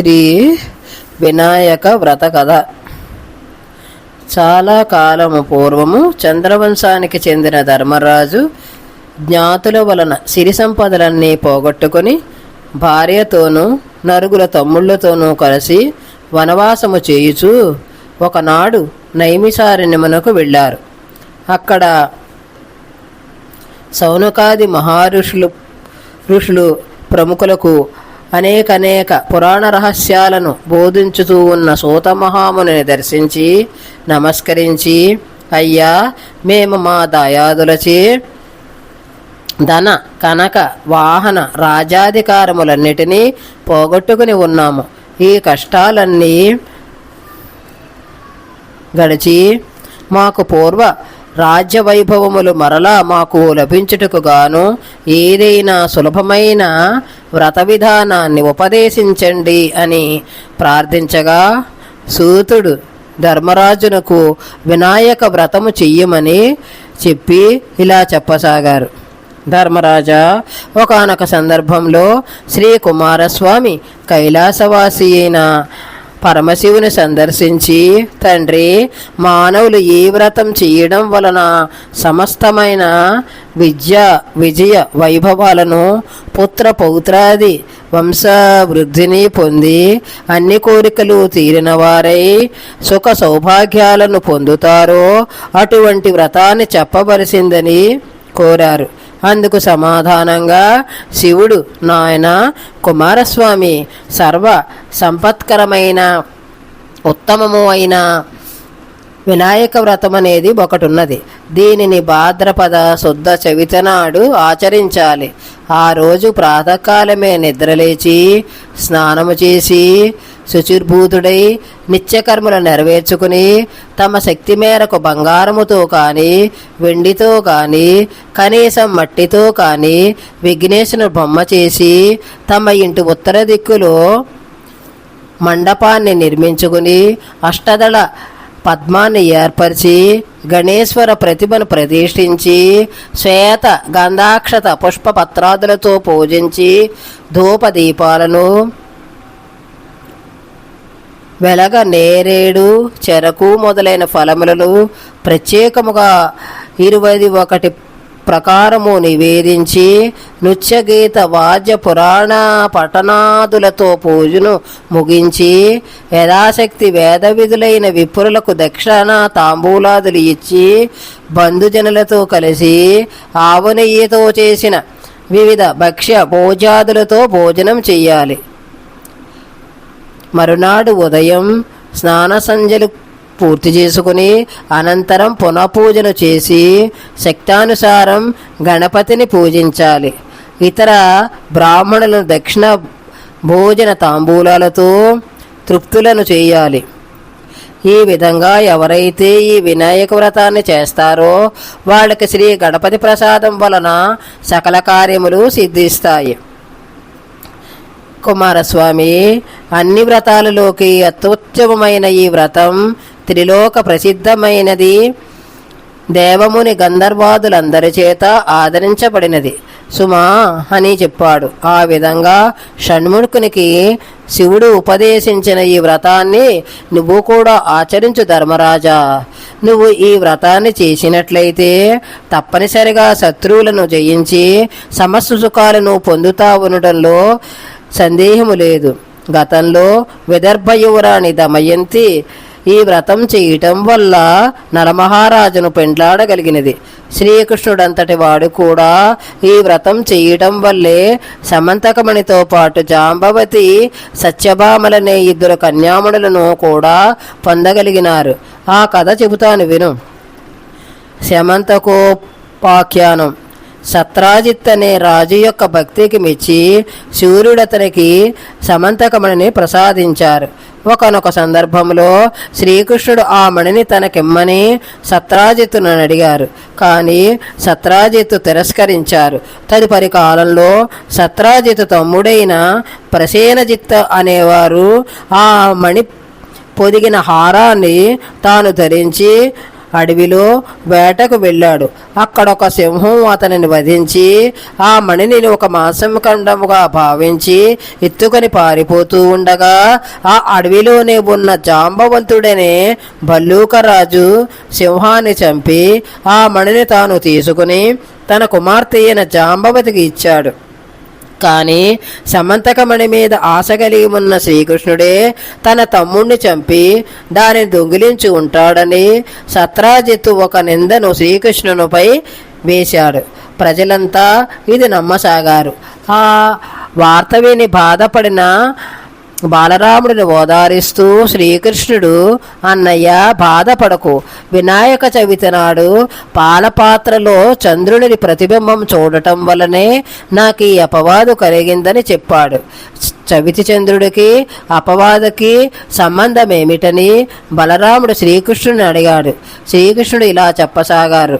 శ్రీ వినాయక వ్రత కథ. చాలా కాలము పూర్వము చంద్రవంశానికి చెందిన ధర్మరాజు జ్ఞాతుల వలన సిరి సంపదలన్నీ పోగొట్టుకొని భార్యతోనూ నరుగుల తమ్ముళ్ళతోనూ కలిసి వనవాసము చేయుచు ఒకనాడు నైమిసారణ్యమునకు వెళ్ళారు. అక్కడ సౌనకాది మహారుషులు ఋషులు ప్రముఖులకు అనేకనేక పురాణ రహస్యాలను బోధించుతూ ఉన్న సూతమహాముని దర్శించి నమస్కరించి అయ్యా మేము మా దయాదులచే ధన కనక వాహన రాజాధికారములన్నిటినీ పోగొట్టుకుని ఉన్నాము. ఈ కష్టాలన్నీ గడిచి మాకు పూర్వ రాజ్యవైభవములు మరలా మాకు లభించుటకు గాను ఏదైనా సులభమైన వ్రత విధానాన్ని ఉపదేశించండి అని ప్రార్థించగా సూతుడు ధర్మరాజునకు వినాయక వ్రతము చెయ్యమని చెప్పి ఇలా చెప్పసాగారు. ధర్మరాజా ఒకనొక సందర్భంలో శ్రీ కుమారస్వామి కైలాసవాసి అయిన పరమశివుని సందర్శించి తండ్రి మానవులు ఈ వ్రతం చేయడం వలన సమస్తమైన విద్య విజయ వైభవాలను పుత్ర పౌత్రాది వంశవృద్ధిని పొంది అన్ని కోరికలు తీరిన వారై సుఖ సౌభాగ్యాలను పొందుతారో అటువంటి వ్రతాన్ని చెప్పవలసిందని కోరారు. అందుకు సమాధానంగా శివుడు నాయన కుమారస్వామి సర్వ సంపత్కరమైన ఉత్తమము అయిన వినాయక వ్రతం అనేది ఒకటి ఉన్నది దీనిని భాద్రపద శుద్ధ చవితి నాడు ఆచరించాలి. ఆ రోజు ప్రాతకాలమే నిద్రలేచి స్నానము చేసి శుచిర్భూతుడై నిత్యకర్మలు నెరవేర్చుకుని తమ శక్తి మేరకు బంగారముతో కానీ వెండితో కానీ కనీసం మట్టితో కానీ విఘ్నేశుని బొమ్మ చేసి తమ ఇంటి ఉత్తర దిక్కులో మండపాన్ని నిర్మించుకుని అష్టదళ పద్మాన్ని ఏర్పరిచి గణేశ్వర ప్రతిభను ప్రతిష్ఠించి శ్వేత గంధాక్షత పుష్పపత్రాదులతో పూజించి ధూపదీపాలను వెలగ నేరేడు చెరకు మొదలైన ఫలములను ప్రత్యేకముగా ఇరవై ఒకటి ప్రకారము నివేదించి నృత్యగీత వాద్య పురాణ పఠనాదులతో పూజను ముగించి యథాశక్తి వేద విధులైన విపురులకు దక్షిణ తాంబూలాదులు ఇచ్చి బంధుజనులతో కలిసి ఆవునెయ్యితో చేసిన వివిధ భక్ష్య భోజాదులతో భోజనం చెయ్యాలి. మరునాడు ఉదయం స్నాన సంజలు పూర్తి చేసుకుని అనంతరం పునఃపూజను చేసి శక్తానుసారం గణపతిని పూజించాలి. ఇతర బ్రాహ్మణులను దక్షిణ భోజన తాంబూలాలతో తృప్తులను చేయాలి. ఈ విధంగా ఎవరైతే ఈ వినాయక వ్రతాన్ని చేస్తారో వాళ్ళకి శ్రీ గణపతి ప్రసాదం వలన సకల కార్యములు సిద్ధిస్తాయి. కుమారస్వామి అన్ని వ్రతాలలోకి అత్యుత్తమమైన ఈ వ్రతం త్రిలోక ప్రసిద్ధమైనది. దేవముని గంధర్వాదులందరి చేత ఆదరించబడినది. సుమా అని చెప్పాడు. ఆ విధంగా షణ్ముఖునికి శివుడు ఉపదేశించిన ఈ వ్రతాన్ని నువ్వు కూడా ఆచరించు ధర్మరాజా. నువ్వు ఈ వ్రతాన్ని చేసినట్లయితే తప్పనిసరిగా శత్రువులను జయించి సమస్త సుఖాలను పొందుతా ఉండటంలో సందేహము లేదు. గతంలో విదర్భ యువరాణి దమయంతి ఈ వ్రతం చేయటం వల్ల నరమహారాజును పెండ్లాడగలిగినది. శ్రీకృష్ణుడంతటి వాడు కూడా ఈ వ్రతం చేయటం వల్లే సమంతకమణితో పాటు జాంబవతి సత్యభామలనే ఇద్దరు కన్యాముడులను కూడా పొందగలిగినారు. ఆ కథ చెబుతాను విను. శమంతకోపాఖ్యానం సత్రాజిత్ అనే రాజు యొక్క భక్తికి మెచ్చి సూర్యుడతనికి సమంతకమణిని ప్రసాదించారు. ఒకనొక సందర్భంలో శ్రీకృష్ణుడు ఆ మణిని తనకిమ్మని సత్రాజిత్తును అడిగారు. కానీ సత్రాజిత్తు తిరస్కరించారు. తదుపరి కాలంలో సత్రాజిత్తు తమ్ముడైన ప్రసేనజిత్ అనేవారు ఆ మణి పొదిగిన హారాన్ని తాను ధరించి అడవిలో వేటకు వెళ్ళాడు. అక్కడ ఒక సింహం అతనిని వధించి ఆ మణిని ఒక మాంసం ఖండముగా భావించి ఎత్తుకొని పారిపోతూ ఉండగా ఆ అడవిలోనే ఉన్న జాంబవంతుడనే భల్లూకరాజు సింహాన్ని చంపి ఆ మణిని తాను తీసుకుని తన కుమార్తె అయిన జాంబవతికి ఇచ్చాడు. కానీ సమంతకమణి మీద ఆశ కలిగి ఉన్న శ్రీకృష్ణుడే తన తమ్ముణ్ణి చంపి దానిని దొంగిలించి ఉంటాడని సత్రాజిత్తు ఒక నిందను శ్రీకృష్ణునిపై వేశాడు. ప్రజలంతా ఇది నమ్మసాగారు. ఆ వార్త విని బాధపడిన బాలరాముడిని ఓదారిస్తూ శ్రీకృష్ణుడు అన్నయ్య బాధపడకు. వినాయక చవితి నాడు పాలపాత్రలో చంద్రుడిని ప్రతిబింబం చూడటం వలనే నాకు ఈ అపవాదు కలిగిందని చెప్పాడు. చవితి చంద్రుడికి అపవాదకి సంబంధం ఏమిటని బలరాముడు శ్రీకృష్ణుని అడిగాడు. శ్రీకృష్ణుడు ఇలా చెప్పసాగారు.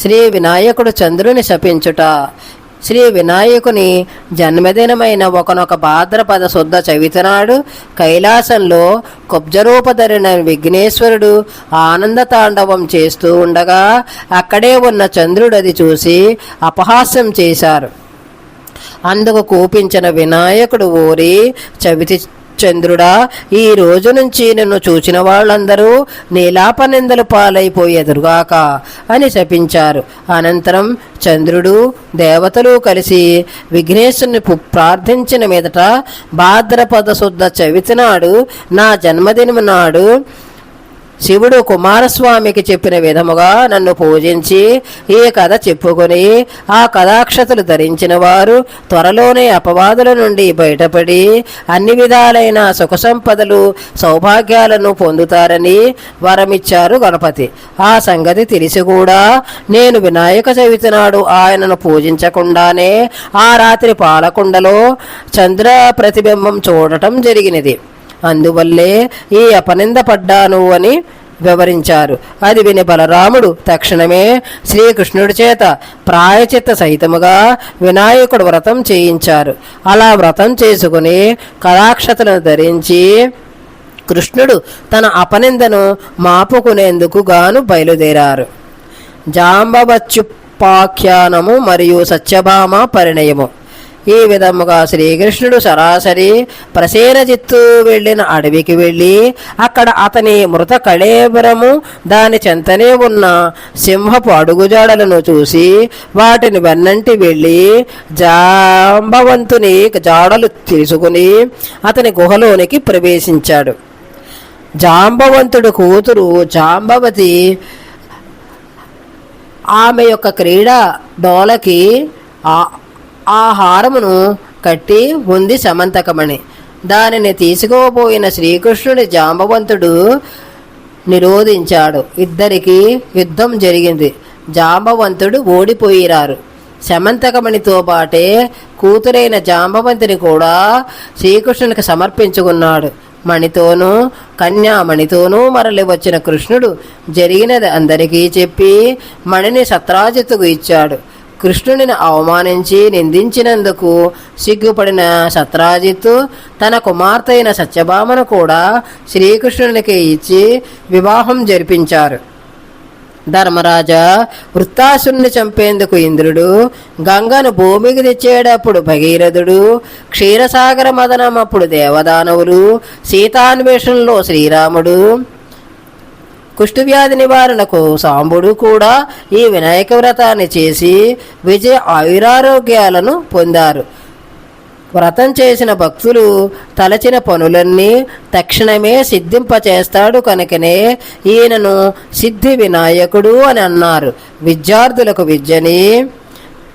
శ్రీ వినాయకుడు చంద్రుని శపించుట శ్రీ వినాయకుని జన్మదినమైన ఒకనొక భాద్రపద శుద్ధ చవితనాడు కైలాసంలో కుబ్జరూపధరిన విఘ్నేశ్వరుడు ఆనంద తాండవం చేస్తూ ఉండగా అక్కడే ఉన్న చంద్రుడు అది చూసి అపహాస్యం చేశారు. అందుకు కూపించిన వినాయకుడు ఊరి చవితి చంద్రుడా ఈ రోజు నుంచి నిన్ను చూచిన వాళ్ళందరూ నీలాపనిందలు పాలైపోయేదురుగాక అని శపించారు. అనంతరం చంద్రుడు దేవతలు కలిసి విఘ్నేశుని పు- ప్రార్థించిన మీదట భాద్రపద శుద్ధ చవితి నాడు నా జన్మదినం నాడు శివుడు కుమారస్వామికి చెప్పిన విధముగా నన్ను పూజించి ఈ కథ చెప్పుకొని ఆ కథాక్షతలు ధరించిన వారు త్వరలోనే అపవాదుల నుండి బయటపడి అన్ని విధాలైన సుఖ సంపదలు సౌభాగ్యాలను పొందుతారని వరమిచ్చారు గణపతి. ఆ సంగతి తెలిసి కూడా నేను వినాయక చవితి నాడు ఆయనను పూజించకుండానే ఆ రాత్రి పాలకుండలో చంద్ర ప్రతిబింబం చూడటం జరిగినది. అందువల్లే ఈ అపనింద పడ్డాను అని వివరించారు. అది విని బలరాముడు తక్షణమే శ్రీకృష్ణుడి చేత ప్రాయచిత్త సహితముగా వినాయకుడు వ్రతం చేయించారు. అలా వ్రతం చేసుకుని కళాక్షతలను ధరించి కృష్ణుడు తన అపనిందను మాపుకునేందుకు గాను బయలుదేరారు. జాంబవచ్చుపాఖ్యానము మరియు సత్యభామ పరిణయము. ఈ విధముగా శ్రీకృష్ణుడు సరాసరి ప్రసేనజిత్తు వెళ్ళిన అడవికి వెళ్ళి అక్కడ అతని మృత కళేబరము దాని చెంతనే ఉన్న సింహపు అడుగుజాడలను చూసి వాటిని వెన్నంటి వెళ్ళి జాంబవంతుని జాడలు తీసుకుని అతని గుహలోనికి ప్రవేశించాడు. జాంబవంతుడు కూతురు జాంబవతి ఆమె యొక్క క్రీడా డోలకి ఆ హారమును కట్టి ఉంది సమంతకమణి. దానిని తీసుకోబోయిన శ్రీకృష్ణుడి జాంబవంతుడు నిరోధించాడు. ఇద్దరికి యుద్ధం జరిగింది. జాంబవంతుడు ఓడిపోయిరారు. శమంతకమణితో పాటే కూతురైన జాంబవంతుని కూడా శ్రీకృష్ణునికి సమర్పించుకున్నాడు. మణితోనూ కన్యామణితోనూ మరలి వచ్చిన కృష్ణుడు జరిగినది అందరికీ చెప్పి మణిని సత్రాజిత్తుకు ఇచ్చాడు. కృష్ణుడిని అవమానించి నిందించినందుకు సిగ్గుపడిన సత్రాజిత్తు తన కుమార్తె అయిన సత్యభామను కూడా శ్రీకృష్ణునికి ఇచ్చి వివాహం జరిపించారు. ధర్మరాజా వృత్తాసుని చంపేందుకు ఇంద్రుడు గంగను భూమికి తెచ్చేటప్పుడు భగీరథుడు క్షీరసాగర మదనం అప్పుడు దేవదానవులు సీతాన్వేషణలో శ్రీరాముడు కుష్ఠవ్యాధి నివారణకు సాంబుడు కూడా ఈ వినాయక వ్రతాన్ని చేసి విజయ ఆయురారోగ్యాలను పొందారు. వ్రతం చేసిన భక్తులు తలచిన పనులన్నీ తక్షణమే సిద్ధింపచేస్తాడు కనుకనే ఈయనను సిద్ధి వినాయకుడు అని అన్నారు. విద్యార్థులకు విద్యని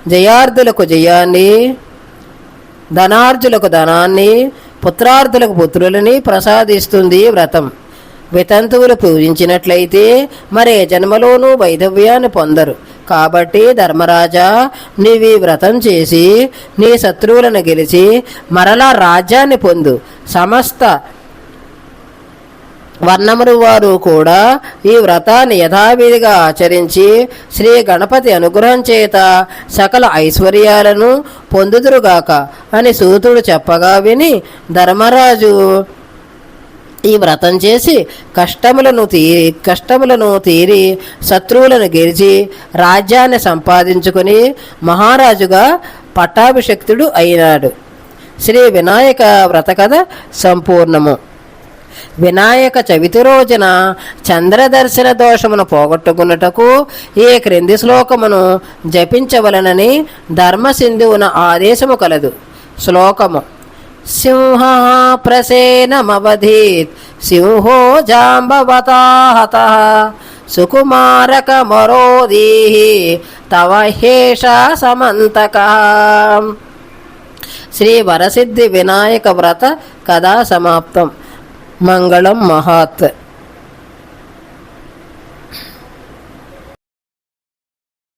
జయార్థులకు జయాన్ని ధనార్జులకు ధనాన్ని పుత్రార్థులకు పుత్రులని ప్రసాదిస్తుంది ఈ వ్రతం. వితంతువులు పూజించినట్లయితే మరే జన్మలోనూ వైధవ్యాన్ని పొందరు. కాబట్టి ధర్మరాజా నీవి వ్రతం చేసి నీ శత్రువులను గెలిచి మరలా రాజ్యాన్ని పొందు. సమస్త వర్ణములు వారు కూడా ఈ వ్రతాన్ని యథావిధిగా ఆచరించి శ్రీ గణపతి అనుగ్రహం చేత సకల ఐశ్వర్యాలను పొందుదురుగాక అని సూతుడు చెప్పగా విని ధర్మరాజు ఈ వ్రతం చేసి కష్టములను తీరి కష్టములను తీరి శత్రువులను గెలిచి రాజ్యాన్ని సంపాదించుకొని మహారాజుగా పట్టాభిషక్తుడు అయినాడు. శ్రీ వినాయక వ్రత కథ సంపూర్ణము. వినాయక చవితి రోజున చంద్రదర్శన దోషమును పోగొట్టుకున్నటకు ఈ క్రింది శ్లోకమును జపించవలనని ధర్మసింధువున ఆదేశము కలదు. శ్లోకము సింహ ప్రసేనమవధీత్ సింహో జాంబవతాహత సుకుమారక మరోదీహి తవ హేష సమంతక శ్రీ వరసిద్ధి వినాయక వ్రత కథా సమాప్తం మంగళం మహాత్